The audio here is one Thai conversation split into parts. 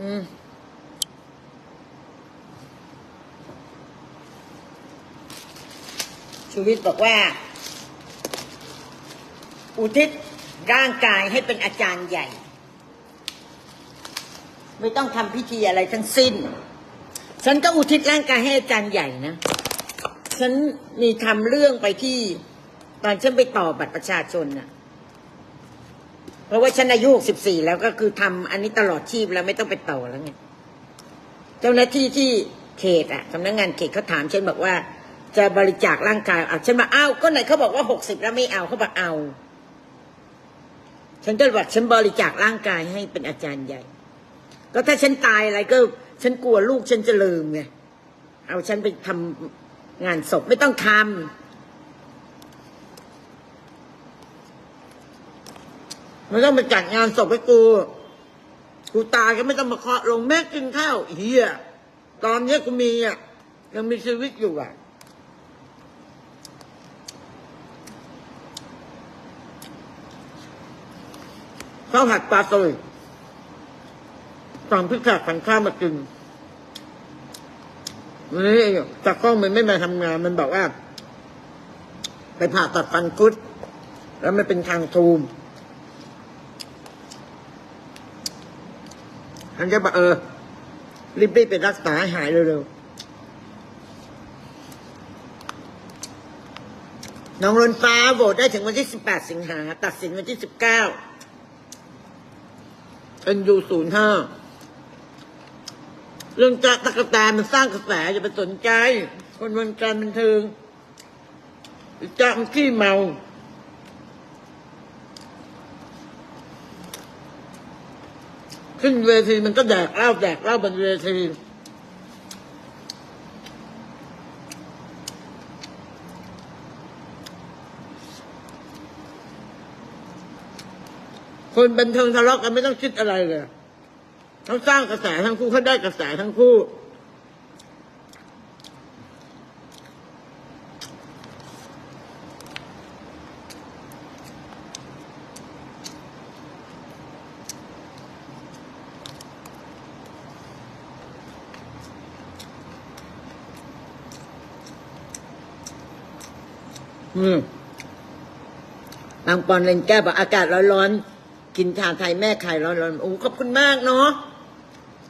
อืมชูวิทย์บอกว่า อุทิศร่างกายให้เป็นอาจารย์ใหญ่ ไม่ต้องทำพิธีอะไรทั้งสิ้น ฉันก็อุทิศร่างกายให้อาจารย์ใหญ่นะ ฉันมีทำเรื่องไปที่ ตอนฉันไปต่อบัตรประชาชนน่ะ เพราะว่าฉันอายุหกสิบสี่แล้วก็คือทำอันนี้ตลอดชีพแล้วไม่ต้องไปต่อแล้วไงเจ้าหน้าที่ที่เขตอะสำนักงานเขตเขาถามฉันบอกว่า จะบริจาคร่างกายอะฉันมาอ้าวก็ไหนเขาบอกว่าหกสิบแล้วไม่เอาเขาบอกเอา ฉันก็บอกฉันบริจาคร่างกายให้เป็นอาจารย์ใหญ่ ก็ถ้าฉันตายอะไรก็ ฉันกลัวลูกฉันจะลืมไงเอาฉันไปทำงานศพไม่ต้องทำ ไม่ต้องไปจัดงานศพให้กู กูตายก็ไม่ต้องมาเคาะลงแม่กินข้าวเฮียตอนนี้กูมีอะยังมีชีวิตอยู่อะข้าวผัดปลาสลิดสั่งพิซซ่าขันข้าวมากินนี่จากกล้องมันไม่มาทำงาน มันบอกว่า ไปผ่าตัดฟันคุด แล้วมันเป็นทางทูม ฉันจะบอกเออ รีบๆไปรักษาให้หายเร็วๆน้องรนฟ้าโหวตได้ถึงวันที่ 18 สิงหา ตัดสินวันที่ 19 NU ศูนย์ห้าเรื่องจะตะกะแตนมันสร้างกระแสอย่าไปสนใจ คนวงการบันเทิงจะมันขี้เมา ขึ้นเวทีมันก็แดกเหล้าแดกเหล้าบนเวทีคนบันเทิงทะเลาะกันไม่ต้องคิดอะไรเลยเขาสร้างกระแสทั้งคู่เขาได้กระแสทั้งคู่ อืมบางปอนเลนแก้วบอกอากาศร้อนๆกินชาไทยแม่ไข่ร้อนๆโอ้ขอบคุณมากเนาะ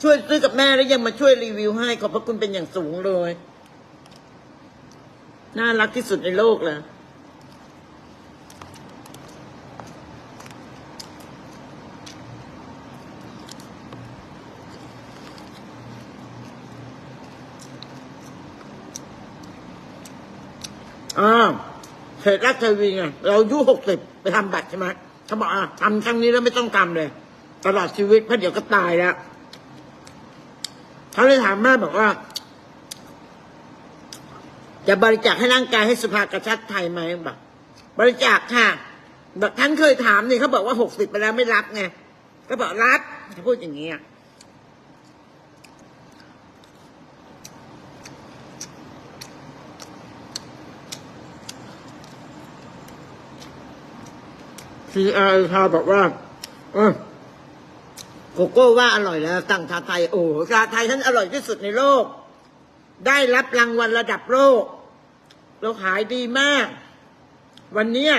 ช่วยซื้อกับแม่แล้วยังมาช่วยรีวิวให้ ขอบพระคุณเป็นอย่างสูงเลย น่ารักที่สุดในโลกเลยอ้าว เขตรัฐทีวีไงเราอายุหกสิบไปทำบัตรใช่ไหมเขาบอกอะทำครั้งนี้แล้วไม่ต้องทำเลย ตลอดชีวิตเพราะเดี๋ยวก็ตายแล้วเขาเลยถามแม่บอกว่า จะบริจาคให้ร่างกายให้สภากระชัดไทยไหมบอกบริจาคค่ะแบบท่านเคยถามนี่เขาบอกว่าหกสิบไปแล้วไม่รับไงก็บอกรับเขาพูดอย่างนี้อะ ซีไอชาบอกว่าเออโกโก้ว่าอร่อยแล้วสั่งชาไทย โอ้ชาไทยท่านอร่อยที่สุดในโลก ได้รับรางวัลระดับโลก เราขายดีมาก วันเนี้ย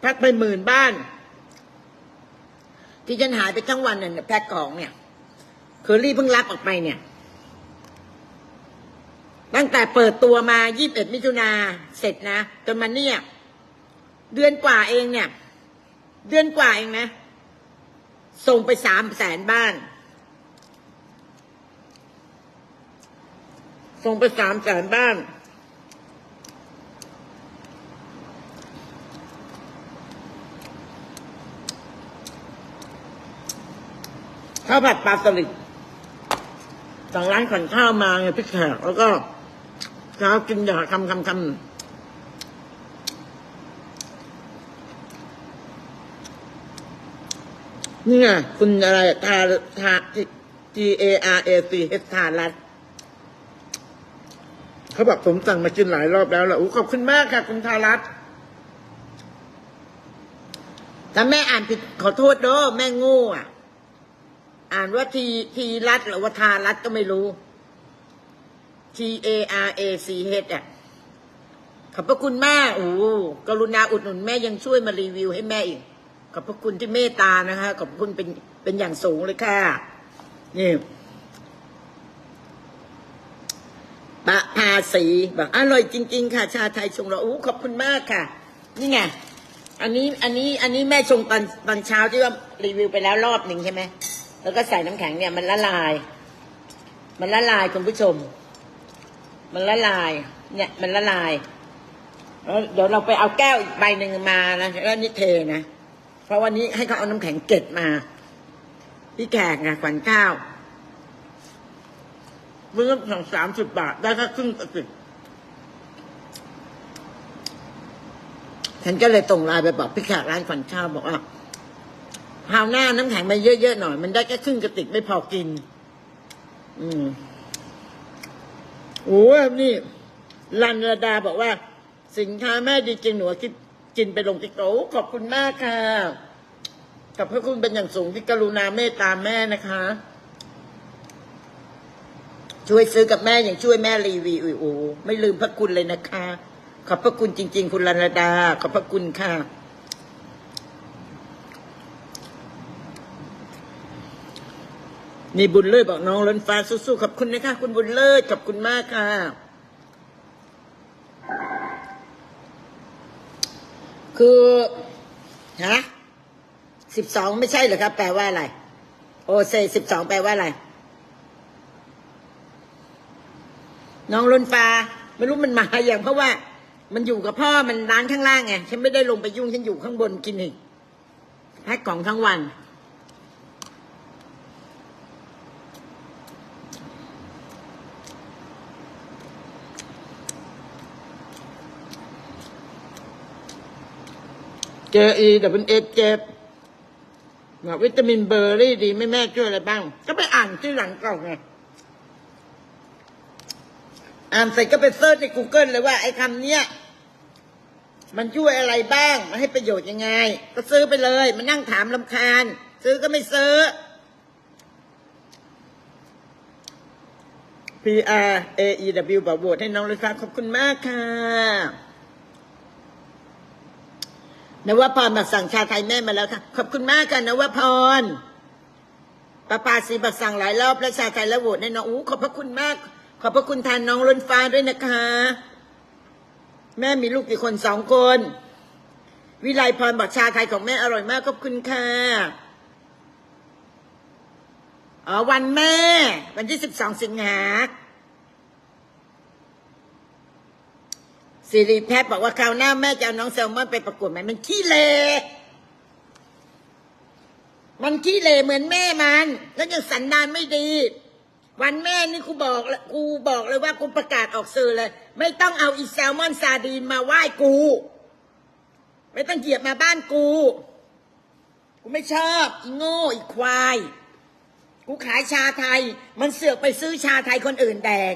แพ็คไปหมื่นบ้าน ที่ฉันหายไปทั้งวันเนี่ยแพ็คของเนี่ยเคอรี่เพิ่งรับออกไปเนี่ย ตั้งแต่เปิดตัวมา 21 มิถุนาเสร็จนะจนมาเนี่ย เดือนกว่าเองเนี่ย เดือนกว่าเองนะ ส่งไปสามแสนบ้าน ส่งไปสามแสนบ้าน ข้าวผัดปลาสลิดสั่งร้านขวัญข้าวมาไงพี่แขกแล้วก็เช้ากินอย่าคำคำคำ นี่ไงคุณอะไรทาทา G A R A C H ทารัตเขาบอกผมสั่งมากินหลายรอบแล้วล่ะอู้ขอบคุณมากค่ะ คุณทารัตถ้าแม่อ่านผิดขอโทษเด้อแม่ง่อะ อ่านว่าทีทีรัฐหรือว่าทารัฐก็ไม่รู้ T A R A C H อะขอบพระคุณแมากโอ้กรุณาอุดหนุนแม่ยังช่วยมารีวิวให้แม่อีก ขอบพระคุณที่เมตตานะคะ ขอบคุณเป็นเป็นอย่างสูงเลยค่ะ นี่ปะภาสีบอกอร่อยจริง ๆ ค่ะ ชาไทยชงเราโอ้ขอบคุณมากค่ะ นี่ไงอันนี้อันนี้อันนี้แม่ชงตอนตอนเช้าที่ว่ารีวิวไปแล้วรอบหนึ่งใช่ไหมแล้วก็ใส่น้ำแข็งเนี่ยมันละลาย มันละลายคุณผู้ชม มันละลาย เนี่ย มันละลายแล้วเดี๋ยวเราไปเอาแก้วอีกใบหนึ่งมานะแล้วนี่เทนะ เพราะวันนี้ให้เขาเอาน้ำแข็งเกล็ดมา พี่แขกไงขวัญข้าวเมื่อสองสามสิบบาท ได้แค่ครึ่งกระติกฉันก็เลยส่งไลน์ไปบอกพี่แขกร้านขวัญข้าวบอกว่าคราวหน้าน้ำแข็งมาเยอะๆหน่อย มันได้แค่ครึ่งกระติกไม่พอกิน อืมโอ้ยนี่ ลันระดาบอกว่า สินค้าแม่ดีจริงหนูคิด กินไปลงติ๊กโต๊ขอบคุณมากค่ะขอบพระคุณเป็นอย่างสูงที่กรุณาเมตตาแม่นะคะ ช่วยซื้อกับแม่อย่างช่วยแม่รีวิวโอ้โหไม่ลืมพระคุณเลยนะคะ ขอบพระคุณจริง ๆ คุณลันดา ขอบพระคุณค่ะนี่บุญเลิศบอกน้องล้นฟ้าสู้ๆขอบคุณนะคะ คุณบุญเลิศขอบคุณมากค่ะ คือฮะสิบสองไม่ใช่เหรอครับ แปลว่าอะไร โอเซสิบสองแปลว่าอะไร น้องลุนฟ้าไม่รู้มันมาอย่างเพราะว่า มันอยู่กับพ่อมันร้านข้างล่างไงฉันไม่ได้ลงไปยุ่งฉันอยู่ข้างบนกินอีกแพ็คของทั้งวัน เจออีแต่เป็นเอเจ็บบอกวิตามินเบอร์รี่ดีไม่แม่ช่วยอะไรบ้าง ก็ไปอ่านที่หลังกล่องไงอ่านเสร็จก็ไปเซิร์ชใน Google เลยว่าไอ้คำเนี้ยมันช่วยอะไรบ้าง มันให้ประโยชน์ยังไง ก็ซื้อไปเลย มันนั่งถามลำคาญ ซื้อก็ไม่ซื้อ P R A E W บอกโหวตให้น้องเลยค่ะขอบคุณมากค่ะ นวพรบักสั่งชาไทยแม่มาแล้วค่ะ ขอบคุณมากค่ะนวพรป้าปาสีบักสั่งหลายรอบแล้วชาไทยแล้วโหวตให้น้องอู้ขอบพระคุณมาก ขอบพระคุณทานน้องล้นฟ้าด้วยนะคะ แม่มีลูกกี่คนสองคน วิไลพรบอกชาไทยของแม่อร่อยมากขอบคุณค่ะอ๋อวันแม่ วันที่สิบสองสิงหา สิริแพทย์บอกว่าคราวหน้าแม่จะเอาน้องแซลมอนไปประกวดไหมมันขี้เลมันขี้เลเหมือนแม่มัน แล้วยังสันดานไม่ดี วันแม่นี่กูบอกกูบอกเลยว่ากูประกาศออกสื่อเลย ไม่ต้องเอาอีแซลมอนซาดีนมาไหว้กู ไม่ต้องเหยียบมาบ้านกู กูไม่ชอบอีโง่อีควาย กูขายชาไทย มันเสือกไปซื้อชาไทยคนอื่นแดก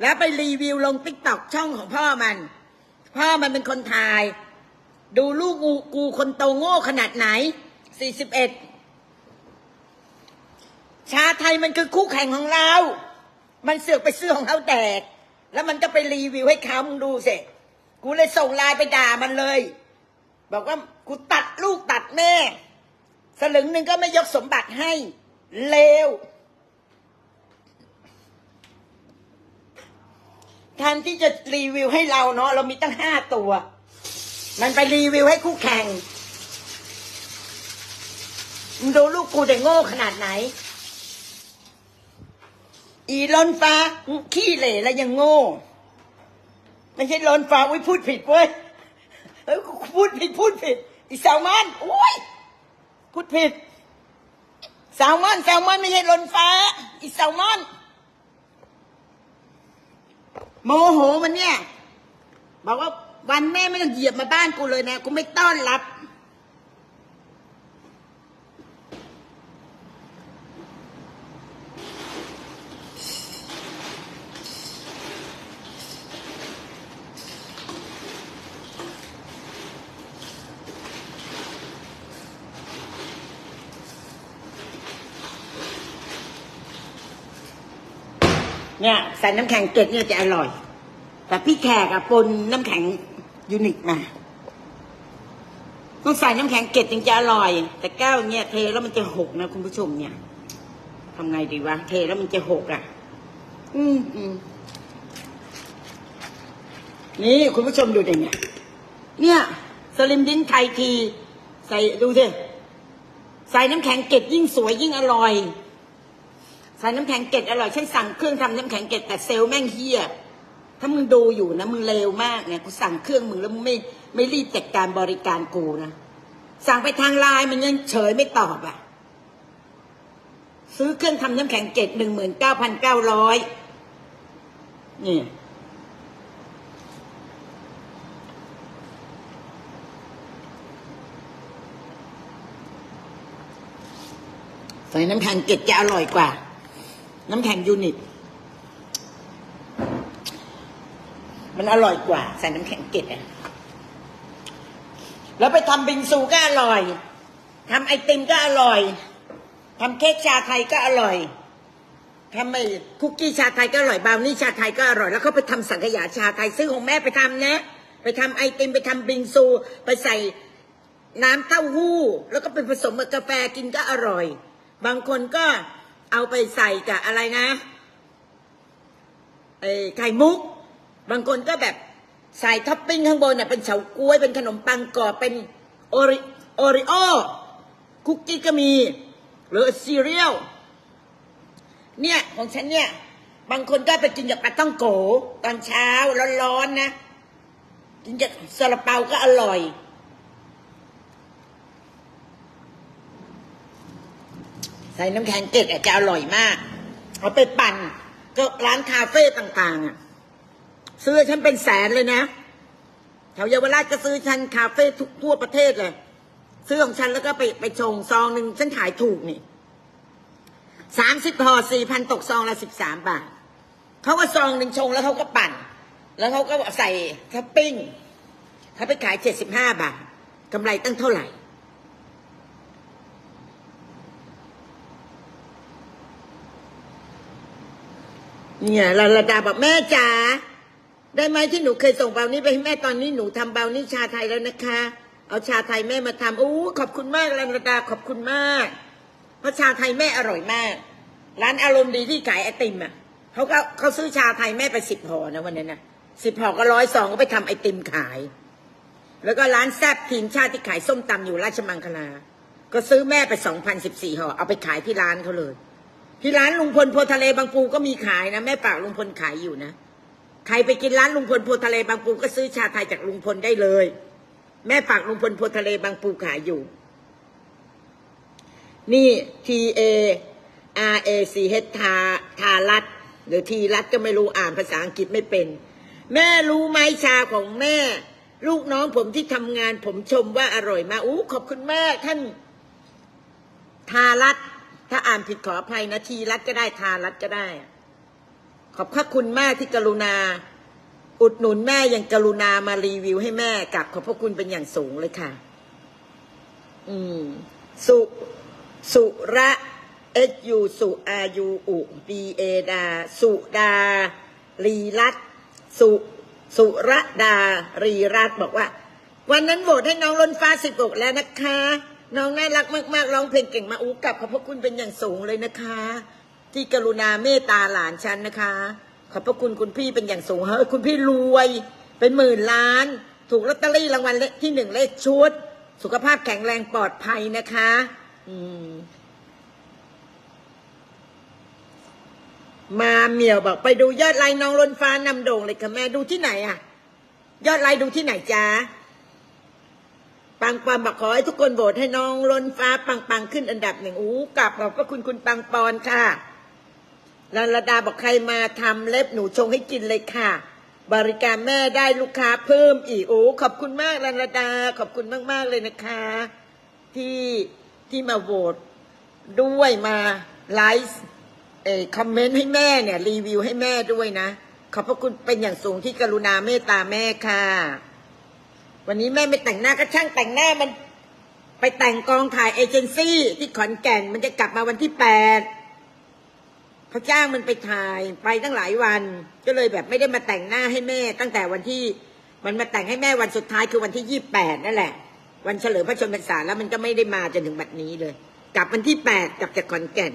แล้วไปรีวิวลงติ๊กต็อกช่องของพ่อมัน พ่อมันเป็นคนถ่าย ดูลูกกูกูคนโตโง่ขนาดไหนสี่สิบเอ็ดชาไทยมันคือคู่แข่งของเรา มันเสือกไปซื้อของเขาแดกแล้วมันก็ไปรีวิวให้เขามึงดูสิกูเลยส่งไลน์ไปด่ามันเลย บอกว่ากูตัดลูกตัดแม่ สลึงหนึ่งก็ไม่ยกสมบัติให้เลว แทนที่จะรีวิวให้เราเนาะเรามีตั้งห้าตัว มันไปรีวิวให้คู่แข่งมึงดูลูกกูแต่โง่ขนาดไหน อีล้นฟ้าขี้เหร่แล้วยังโง่ไม่ใช่ล้นฟ้าอุ้ยพูดผิดเว้ยเฮ้ยพูดผิดพูดผิด อีแซลมอนอุ้ยพูดผิดแซลมอนแซลมอนไม่ใช่ล้นฟ้า อีแซลมอน โมโหมันเนี่ย บอกว่าวันแม่ไม่ต้องเหยียบมาบ้านกูเลยนะ กูไม่ต้อนรับ เนี่ยใส่น้ำแข็งเกล็ดเนี่ยจะอร่อย แต่พี่แขกอะปนน้ำแข็งยูนิคมาต้องใส่น้ำแข็งเกล็ดจึงจะอร่อย แต่แก้วเนี่ยเทแล้วมันจะหกนะคุณผู้ชมเนี่ยทำไงดีวะเทแล้วมันจะหกอะอืมอืมนี่คุณผู้ชมดูดิเนี่ย เนี่ยสลิมดิ้งไทยที ใส่ดูสิใส่น้ำแข็งเกล็ดยิ่งสวยยิ่งอร่อย ใส่น้ำแข็งเกล็ดอร่อยฉันสั่งเครื่องทำน้ำแข็งเกล็ดแต่เซลแม่งเฮียถ้ามึงดูอยู่นะมึงเลวมากเนี่ยกูสั่งเครื่องมึงแล้วมึงไม่ไม่รีบจัดการบริการกูนะสั่งไปทางไลน์มันยังเฉยไม่ตอบอะ ซื้อเครื่องทำน้ำแข็งเกล็ดหนึ่งหมื่นเก้าพันเก้าร้อยนี่ใส่น้ำแข็งเกล็ดจะอร่อยกว่า น้ำแข็งยูนิต มันอร่อยกว่า ใส่น้ำแข็งเกล็ดอะแล้วไปทำบิงซูก็อร่อยทำไอติมก็อร่อยทำเค้กชาไทยก็อร่อยทำไอคุกกี้ชาไทยก็อร่อยบราวนี่ชาไทยก็อร่อย แล้วเขาไปทำสังขยาชาไทยซื้อของแม่ไปทำนะ ไปทำไอติมไปทำบิงซู ไปใส่น้ำเต้าหู้ แล้วก็ไปผสมกับกาแฟกินก็อร่อย บางคนก็ เอาไปใส่กับอะไรนะไอ้ไข่มุก บางคนก็แบบใส่ท็อปปิ้งข้างบนน่ะเป็นเฉาก๊วยเป็นขนมปังกรอบเป็นโอริโอริโอคุกกี้ก็มี หรือซีเรียลเนี่ยของฉันเนี่ย บางคนก็ไปกินกับปลาต้องโกตอนเช้าร้อนๆนะกินกับซาลาเปาก็อร่อย ใส่น้ำแข็งเกล็ดอาจจะอร่อยมาก เอาไปปั่นก็ร้านคาเฟ่ต่างๆอะซื้อฉันเป็นแสนเลยนะแถวเยาวราชก็ซื้อฉันคาเฟ่ทุกทั่วประเทศเลย ซื้อของฉันแล้วก็ไปไปชงซองหนึ่งฉันขายถูกนี่สามสิบห่อสี่พันตกซองละสิบสามบาทเขาก็ซองหนึ่งชงแล้วเขาก็ปั่น แล้วเขาก็ใส่ท็อปปิ้งเขาไปขายเจ็ดสิบห้าบาทกำไรตั้งเท่าไหร่ เนี่ยลาลาดาบอกแม่จ๋าได้ไหมที่หนูเคยส่งเบานี้ไปให้แม่ตอนนี้หนูทำเบานี้ชาไทยแล้วนะคะ เอาชาไทยแม่มาทำอู้ขอบคุณมากลาลาดาขอบคุณมาก เพราะชาไทยแม่อร่อยมาก ร้านอารมณ์ดีที่ขายไอติมอะเขาก็เขาซื้อชาไทยแม่ไปสิบห่อนะวันนั้นนะสิบห่อก็ร้อยสองก็ไปทำไอติมขาย แล้วก็ร้านแซบทีมชาติที่ขายส้มตำอยู่ราชมังคลา ก็ซื้อแม่ไปสองพันสิบสี่ห่อเอาไปขายที่ร้านเขาเลย ที่ร้านลุงพลโพทะเลบางปูก็มีขายนะแม่ปากลุงพลขายอยู่นะใครไปกินร้านลุงพลโพทะเลบางปูก็ซื้อชาไทยจากลุงพลได้เลย แม่ปากลุงพลโพทะเลบางปูขายอยู่ นี่ T A R A C H ทาทารัตหรือทีรัตก็ไม่รู้อ่านภาษาอังกฤษไม่เป็น แม่รู้ไหมชาของแม่ ลูกน้องผมที่ทำงานผมชมว่าอร่อยมากอู้ขอบคุณแมากท่านทารัต ถ้าอ่านผิดขออภัยนะทีรัตก็ได้ทารัตก็ได้ ขอบพระคุณมากที่กรุณา อุดหนุนแม่ยังกรุณามารีวิวให้แม่กับขอบพระคุณเป็นอย่างสูงเลยค่ะ อืม สุสุระเอยูสุอายูอุดีเอดา สุดารีรัตสุสุระดารีรัตบอกว่า วันนั้นโหวตให้น้องล้นฟ้าสิบกแล้วนะคะ น้องน่ารักมากๆร้องเพลงเก่งมากอู้กลับขอบพระคุณเป็นอย่างสูงเลยนะคะ ที่กรุณาเมตตาหลานฉันนะคะ ขอบพระคุณคุณพี่เป็นอย่างสูงเฮ้ยคุณพี่รวย เป็นหมื่นล้าน ถูกลอตเตอรี่รางวัลเลขที่หนึ่งเลขชุด สุขภาพแข็งแรงปลอดภัยนะคะ อืมมาเหมียวบอกไปดูยอดไลน์น้องลนฟ้านำโด่งเลยค่ะแม่ดูที่ไหนอะยอดไลน์ดูที่ไหนจ๊ะ ปังปอนบอกขอให้ทุกคนโหวตให้น้องล้นฟ้าปังปังขึ้นอันดับหนึ่งอู้กลับขอบพระคุณคุณปังปอนค่ะลาลดาบอกใครมาทำเล็บหนูชงให้กินเลยค่ะ บริการแม่ได้ลูกค้าเพิ่มอีกโอ้ขอบคุณมากลาลดา ขอบคุณมาก ๆ เลยนะคะ ที่ที่มาโหวตด้วยมาไลฟ์เออคอมเมนต์ให้แม่เนี่ย รีวิวให้แม่ด้วยนะ ขอบพระคุณเป็นอย่างสูงที่กรุณาเมตตาแม่ค่ะ วันนี้แม่ไม่แต่งหน้าก็ช่างแต่งหน้ามัน ไปแต่งกองถ่ายเอเจนซี่ที่ขอนแก่นมันจะกลับมาวันที่แปดเขาจ้างมันไปถ่ายไปตั้งหลายวัน ก็เลยแบบไม่ได้มาแต่งหน้าให้แม่ ตั้งแต่วันที่มันมาแต่งให้แม่วันสุดท้ายคือวันที่ยี่แปดนั่นแหละ วันเฉลิมพระชนมพรรษาแล้วมันก็ไม่ได้มาจนถึงบัดนี้เลย กลับวันที่แปดกลับจากขอนแก่น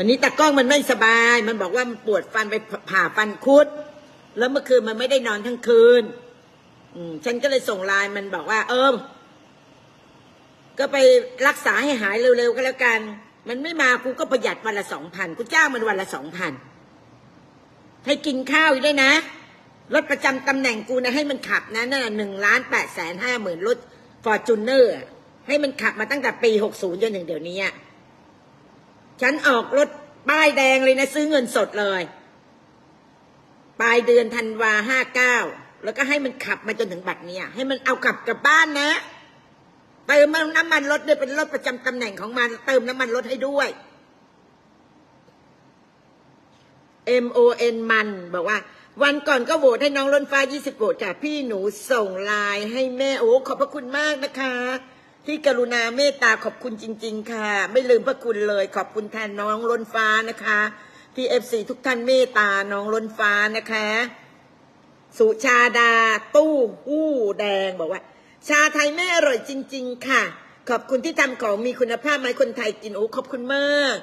วันนี้ตากล้องมันไม่สบาย มันบอกว่ามันปวดฟันไปผ่าฟันคุด แล้วเมื่อคืนมันไม่ได้นอนทั้งคืน อืมฉันก็เลยส่งไลน์มันบอกว่า เออก็ไปรักษาให้หายเร็วๆก็แล้วกัน มันไม่มากูก็ประหยัดวันละสองพันกูจ้างมันวันละสองพันให้กินข้าวอีกด้วยนะรถประจำตำแหน่งกูนะให้มันขับนะนั่นหนึ่งล้านแปดแสนห้าหมื่นรถฟอร์จูเนอร์ให้มันขับมาตั้งแต่ปีหกศูนย์จนถึงเดี๋ยวนี้อะ ฉันออกรถป้ายแดงเลยนะ ซื้อเงินสดเลย ปลายเดือนธันวาห้าเก้าแล้วก็ให้มันขับมาจนถึงบัดเนี้ยให้มันเอากลับกลับบ้านนะเติมน้ำมันรถด้วยเป็นรถประจำตำแหน่งของมันเติมน้ำมันรถให้ด้วย M O N มันบอกว่า วันก่อนก็โหวตให้น้องล้นฟ้า 20โหวตค่ะพี่หนูส่งไลน์ให้แม่โอ้ขอบพระคุณมากนะคะ ที่กรุณาเมตตาขอบคุณจริง ๆ ค่ะ ไม่ลืมพระคุณเลย ขอบคุณแทนน้องล้นฟ้านะคะ ที่เอฟซีทุกท่านเมตตาน้องล้นฟ้านะคะ สุชาดา ตู้หู้แดงบอกว่า ชาไทยแม่อร่อยจริง ๆ ค่ะ ขอบคุณที่ทำของมีคุณภาพมาให้คนไทยกินโอ้ขอบคุณมาก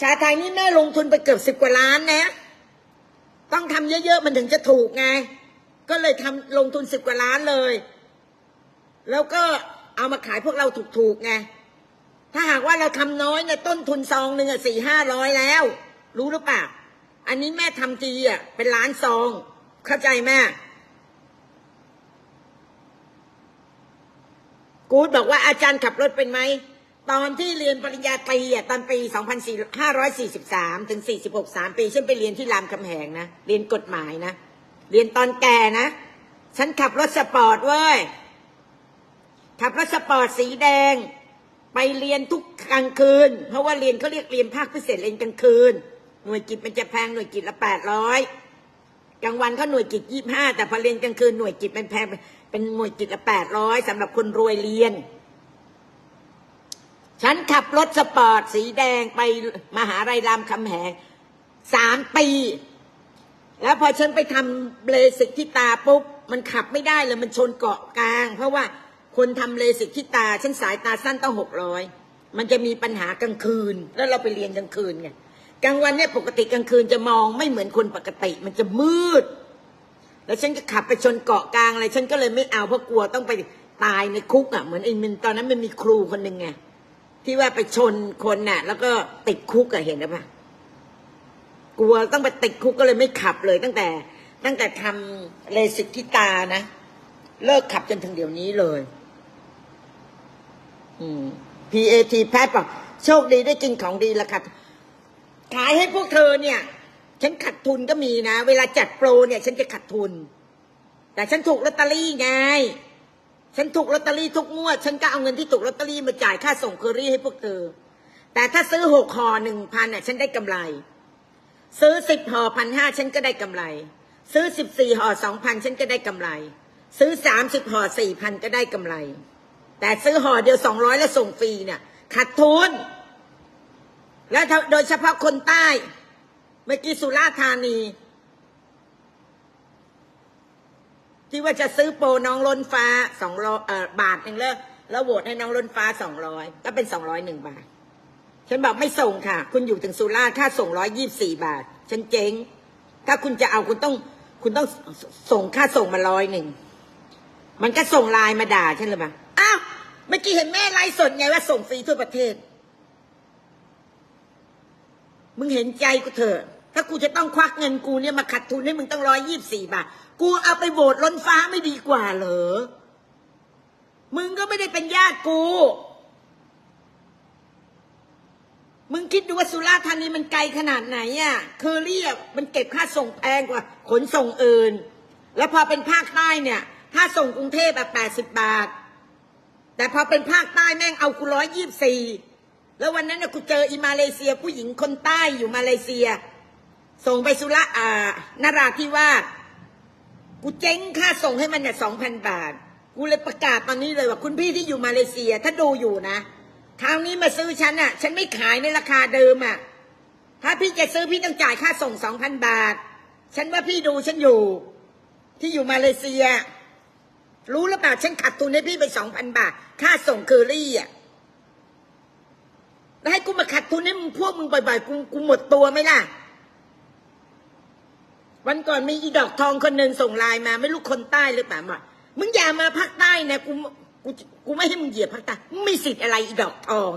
ชาไทยนี่แม่ลงทุนไปเกือบสิบกว่าล้านนะ ต้องทำเยอะๆมันถึงจะถูกไง ก็เลยทำลงทุนสิบกว่าล้านเลย แล้วก็ เอามาขายพวกเราถูกๆไง ถ้าหากว่าเราทำน้อยเนี่ยต้นทุนซองหนึ่งอะสี่ห้าร้อยแล้ว รู้หรือเปล่า อันนี้แม่ทำทีอะเป็นล้านซอง เข้าใจแม่กูดบอกว่าอาจารย์ขับรถเป็นไหม ตอนที่เรียนปริญญาตรีอะตอนปี 2543 ถึง 46 3 ปีฉันไปเรียนที่รามคำแหงนะ เรียนกฎหมายนะ เรียนตอนแก่นะ ฉันขับรถสปอร์ตเว้ย ขับรถสปอร์ตสีแดง ไปเรียนทุกกลางคืน เพราะว่าเรียนเขาเรียกเรียนภาคพิเศษเรียนกลางคืน หน่วยกิจมันจะแพงหน่วยกิจละแปดร้อยกลางวันเขาหน่วยกิจยี่ห้าแต่พอเรียนกลางคืนหน่วยกิจมันแพงเป็นหน่วยกิจละแปดร้อยสำหรับคนรวยเรียน ฉันขับรถสปอร์ตสีแดงไปมหาลัยรามคำแหงสามปีแล้วพอฉันไปทำเลสิกที่ตาปุ๊บมันขับไม่ได้เลยมันชนเกาะกลาง เพราะว่า คนทำเลสิกที่ตาฉันสายตาสั้นต้องหกร้อยมันจะมีปัญหากลางคืน แล้วเราไปเรียนกลางคืนไงกลางวันเนี่ยปกติกลางคืนจะมองไม่เหมือนคนปกติ มันจะมืด แล้วฉันก็ขับไปชนเกาะกลางอะไรฉันก็เลยไม่เอาเพราะกลัวต้องไปตายในคุกอะเหมือนไอ้มันตอนนั้นมันมีครูคนหนึ่งไงที่ว่าไปชนคนน่ะ แล้วก็ติดคุกอะเห็นหรือเปล่ากลัวต้องไปติดคุกก็เลยไม่ขับเลย ตั้งแต่ ตั้งแต่ทำเลสิกที่ตานะ เลิกขับจนถึงเดี๋ยวนี้เลย PAT แพทย์บอกโชคดีได้กินของดีละค่ะ ขายให้พวกเธอเนี่ย ฉันขัดทุนก็มีนะ เวลาจัดโปรเนี่ย ฉันจะขัดทุน แต่ฉันถูกลอตเตอรี่ไง ฉันถูกลอตเตอรี่ทุกงวด ฉันก็เอาเงินที่ถูกลอตเตอรี่มาจ่ายค่าส่งเคอรี่ให้พวกเธอ แต่ถ้าซื้อหกห่อหนึ่งพันเนี่ยฉันได้กำไร ซื้อสิบห่อพันห้าฉันก็ได้กำไร ซื้อสิบสี่ห่อสองพันฉันก็ได้กำไร ซื้อสามสิบห่อสี่พันก็ได้กำไร แต่ซื้อห่อเดียวสองร้อยแล้วส่งฟรีเนี่ยขาดทุน และโดยเฉพาะคนใต้ เมื่อกี้สุราธานี ที่ว่าจะซื้อโปรน้องล้นฟ้าสองร้อยเอ่อบาทหนึ่งแล้วแล้วโหวตให้น้องล้นฟ้าสองร้อยก็เป็นสองร้อยหนึ่งบาท ฉันบอกไม่ส่งค่ะ คุณอยู่ถึงสุราค่าส่งร้อยยี่บสี่บาท ฉันเจ๊ง ถ้าคุณจะเอาคุณต้อง คุณต้องส่งค่าส่งมาร้อยหนึ่ง มันก็ส่งไลน์มาด่าฉันเลยมาอ้า มื่อกี้เห็นแม่ไลฟ์สดไงว่าส่งฟรีทั่วประเทศ มึงเห็นใจกูเถอะ ถ้ากูจะต้องควักเงินกูเนี่ยมาขัดทุนให้มึงต้องร้อยยี่บสี่บาท กูเอาไปโหวตล้นฟ้าไม่ดีกว่าเหรอ มึงก็ไม่ได้เป็นญาติกู มึงคิดดูว่าสุราษฎร์ธานีมันไกลขนาดไหนอะเคอรี่อะมันเก็บค่าส่งแพงกว่า ขนส่งอื่น แล้วพอเป็นภาคใต้เนี่ย ถ้าส่งกรุงเทพแบบแปดสิบบาท แต่พอเป็นภาคใต้แม่งเอากูร้อยยี่บสี่แล้ววันนั้นน่ะกูเจออีมาเลเซียผู้หญิงคนใต้อยู่มาเลเซีย ส่งไปสุราอ่านราธิวาสกูเจ๊งค่าส่งให้มันเนี่ยสองพันบาท กูเลยประกาศตอนนี้เลยว่าคุณพี่ที่อยู่มาเลเซีย ถ้าดูอยู่นะคราวนี้มาซื้อฉันอะ ฉันไม่ขายในราคาเดิมอะถ้าพี่จะซื้อพี่ต้องจ่ายค่าส่งสองพันบาท ฉันว่าพี่ดูฉันอยู่ ที่อยู่มาเลเซีย รู้หรือเปล่าฉันขาดทุนให้พี่ไปสองพันบาท ค่าส่งเคอรี่อะแล้วให้กูมาขาดทุนให้มึงพวกมึงบ่อยๆกูกูหมดตัวไหมล่ะ วันก่อนมีอีดอกทองคนหนึ่งส่งไลน์มา ไม่รู้คนใต้หรือเปล่าบอกมึงอย่ามาภาคใต้นะกูกูกูไม่ให้มึงเหยียบภาคใต้มึงมีสิทธิ์อะไรอีดอกทอง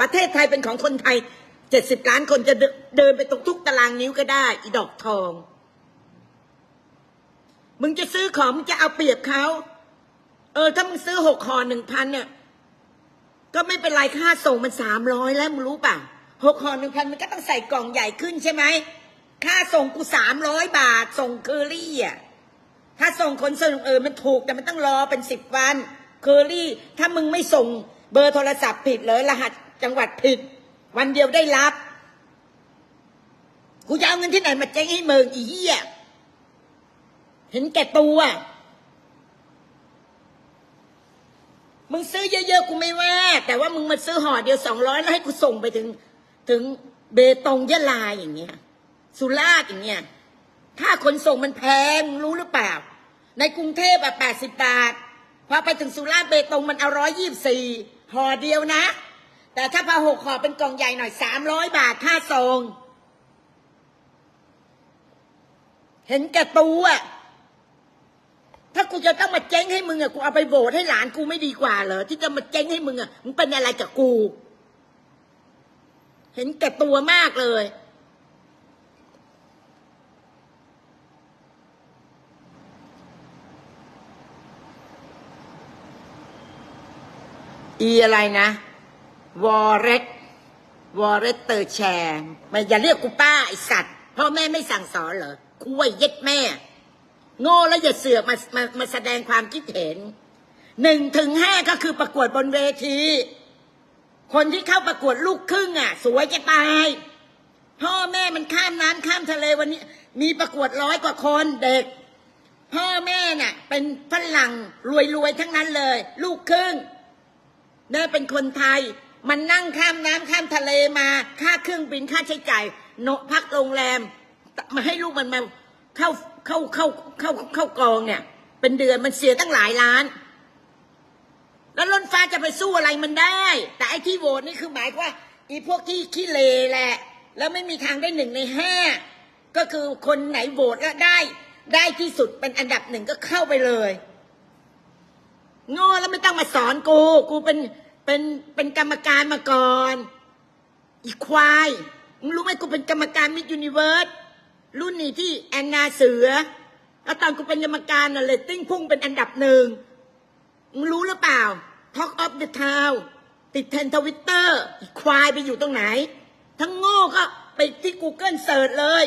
ประเทศไทยเป็นของคนไทยเจ็ดสิบล้านคนจะเดินไปตรงทุกตารางนิ้วก็ได้ อีดอกทอง มึงจะซื้อของมึงจะเอาเปรียบเขาเออ ถ้ามึงซื้อหกห่อหนึ่งพันเนี่ย ก็ไม่เป็นไรค่าส่งมันสามร้อยแล้วมึงรู้ป่ะหกห่อหนึ่งพันมันก็ต้องใส่กล่องใหญ่ขึ้นใช่ไหมค่าส่งกูสามร้อยบาท ส่งเคอรี่อะถ้าส่งคนส่งเออมันถูกแต่มันต้องรอเป็นสิบวันเคอรี่ ถ้ามึงไม่ส่งเบอร์โทรศัพท์ผิดเลยรหัสจังหวัดผิด วันเดียวได้รับ กูจะเอาเงินที่ไหนมาเจ๊งให้เมึงอีเหี้ย ห็นแก่ตัวมึงซื้อเยอะๆกูไม่ว่า แต่ว่ามึงมาซื้อห่อเดียวสองร้อยแล้วให้กูส่งไปถึง ถึงเบตงยะลาอย่างเงี้ย สุราษฎร์อย่างเงี้ยค่าขนส่งมันแพงรู้หรือเปล่า ในกรุงเทพอะแปดสิบบาทพอไปถึงสุราษฎร์เบตงมันเอาร้อยยี่สี่ห่อเดียวนะ แต่ถ้าพาหกห่อเป็นกล่องใหญ่หน่อยสามร้อยบาทค่าส่งเห็นแก่ตัว ถ้ากูจะต้องมาเจ๊งให้มึงอะกูเอาไปโบสให้หลานกูไม่ดีกว่าเหรอที่จะมาเจ๊งให้มึงอะมึงเป็นอะไรกับกู เห็นแก่ตัวมากเลย อีอะไรนะวอเรตวอเรตเตอร์แชร์ไม่อย่าเรียกกูป้าไอสัตว์พ่อแม่ไม่สั่งสอนเหรอคุยเย็ดแม่ โง่แล้วอย่าเสือกมามามาแสดงความคิดเห็นหนึ่งถึงห้าก็คือประกวดบนเวที คนที่เข้าประกวดลูกครึ่งอะ สวยจะตายพ่อแม่มันข้ามน้ำข้ามทะเลวันนี้ มีประกวดร้อยกว่าคนเด็ก พ่อแม่น่ะ เป็นฝรั่งรวยๆทั้งนั้นเลย ลูกครึ่งแม่เป็นคนไทย มันนั่งข้ามน้ำข้ามทะเลมา ค่าเครื่องบินค่าใช้จ่ายโนพักโรงแรมมาให้ลูกมันมาเข้า เข้าเข้าเข้าเข้ากองเนี่ย เป็นเดือนมันเสียตั้งหลายล้าน แล้วรถฟ้าจะไปสู้อะไรมันได้ แต่ไอ้ที่โหวตนี่คือหมายว่า อีพวกที่ขี้เลแหละ แล้วไม่มีทางได้หนึ่งในห้าก็คือคนไหนโหวตแล้วได้ ได้ที่สุดเป็นอันดับหนึ่งก็เข้าไปเลยโง่แล้วไม่ต้องมาสอนกู กูเป็นเป็นเป็นกรรมการมาก่อน อีควายมึงรู้ไหมกูเป็นกรรมการมิสยูนิเวิร์ส รุ่นนี้ที่แอนนาเสือแล้วตอนกูเป็นกรรมการน่ะเลตติ้งพุ่งเป็นอันดับหนึ่งมึงรู้หรือเปล่า Talk of the Town ติดเทรนทวิตเตอร์อีควายไปอยู่ตรงไหน ทั้งโง่ก็ไปที่ Google เสิร์ชเลย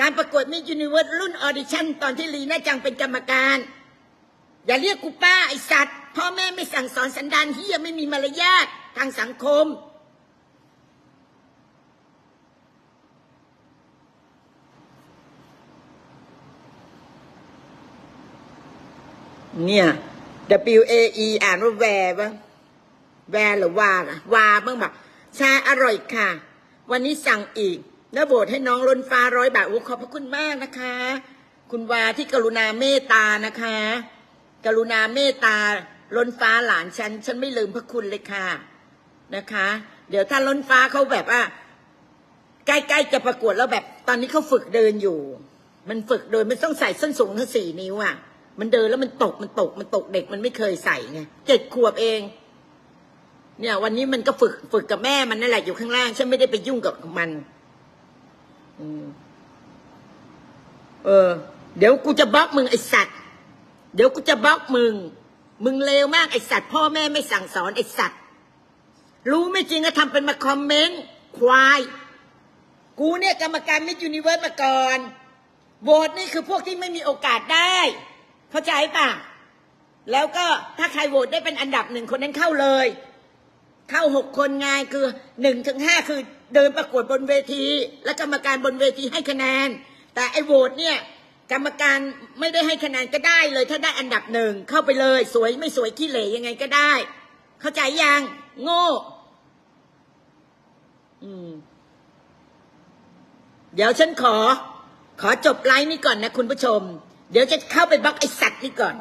การประกวดมิสยูนิเวิร์สรุ่นออดิชั่นตอนที่ลีน่าจังเป็นกรรมการ อย่าเรียกกูป้าไอสัตว์พ่อแม่ไม่สั่งสอนสันดานเฮียไม่มีมารยาททางสังคม เนี่ย W A E อ่านว่าแวร์บ้างแวร์หรือวาอะวาบ้างแบบชาอร่อยค่ะ วันนี้สั่งอีกแล้วโบทให้น้องล้นฟ้าร้อยบาทโอ้ขอบพระคุณมากนะคะ คุณวาที่กรุณาเมตตานะคะ กรุณาเมตตาล้นฟ้าหลานฉัน ฉันไม่ลืมพระคุณเลยค่ะนะคะ เดี๋ยวถ้าล้นฟ้าเขาแบบว่าใกล้ๆจะประกวดแล้วแบบ ตอนนี้เขาฝึกเดินอยู่ มันฝึกเดินมันต้องใส่ส้นสูงทั้งสี่นิ้วอะ มันเดินแล้วมันตกมันตกมันตกเด็กมันไม่เคยใส่ไงเจ็ดขวบเอง เนี่ย วันนี้มันก็ฝึกฝึกกับแม่มันนั่นแหละอยู่ข้างล่างฉันไม่ได้ไปยุ่งกับมันอเออ เดี๋ยวกูจะบล็อกมึงไอสัตว์ เดี๋ยวกูจะบล็อกมึง มึงเลวมากไอสัตว์ พ่อแม่ไม่สั่งสอนไอสัตว์ รู้ไม่จริงก็ทำเป็นมาคอมเมนต์ควาย กูเนี่ยกรรมการมิสยูนิเวิร์สมาก่อนโหวตนี่คือพวกที่ไม่มีโอกาสได้ เข้าใจป่ะ แล้วก็ถ้าใครโหวตได้เป็นอันดับหนึ่งคนนั้นเข้าเลย เข้าหกคนไงคือหนึ่งถึงห้าคือเดินประกวดบนเวที และกรรมการบนเวทีให้คะแนน แต่ไอ้โหวตเนี่ยกรรมการไม่ได้ให้คะแนนก็ได้เลย ถ้าได้อันดับหนึ่งเข้าไปเลย สวยไม่สวยขี้เหร่ยังไงก็ได้ เข้าใจยังโง่ อืม เดี๋ยวฉันขอ ขอจบไลฟ์นี้ก่อนนะคุณผู้ชม เดี๋ยวจะเข้าไปบล็อกไอสัตว์นี่ก่อน